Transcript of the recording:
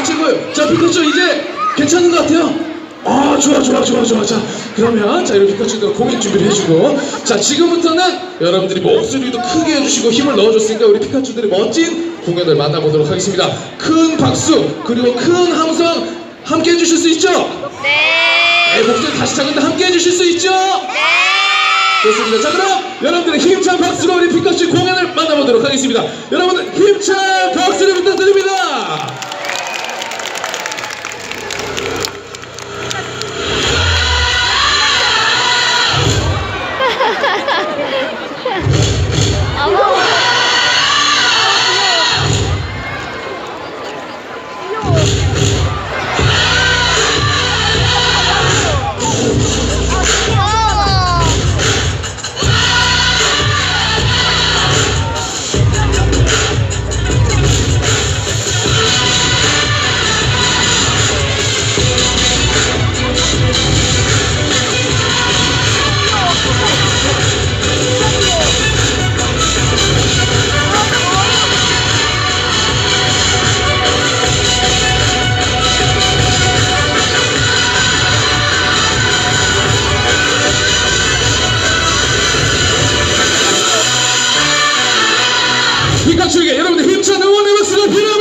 아 최고예요. 자 피카츄 이제 괜찮은 것 같아요. 아 좋아 좋아 좋아 좋아 자 그러면 자 이렇게 피카츄들 공연 준비를 해주고 자 지금부터는 여러분들이 목소리도 크게 해주시고 힘을 넣어줬으니까 우리 피카츄들의 멋진 공연을 만나보도록 하겠습니다. 큰 박수 그리고 큰 함성 함께 해주실 수 있죠? 네, 목소리 다시 작은데 함께 해주실 수 있죠? 네. 좋습니다. 자 그럼 여러분들의 힘찬 박수로 우리 피카츄 공연을 만나보도록 하겠습니다. 여러분들 힘찬 박수를 부탁드립니다. 그러니까 피카츄에게 여러분들 힘찬 응원의 박수가 빌어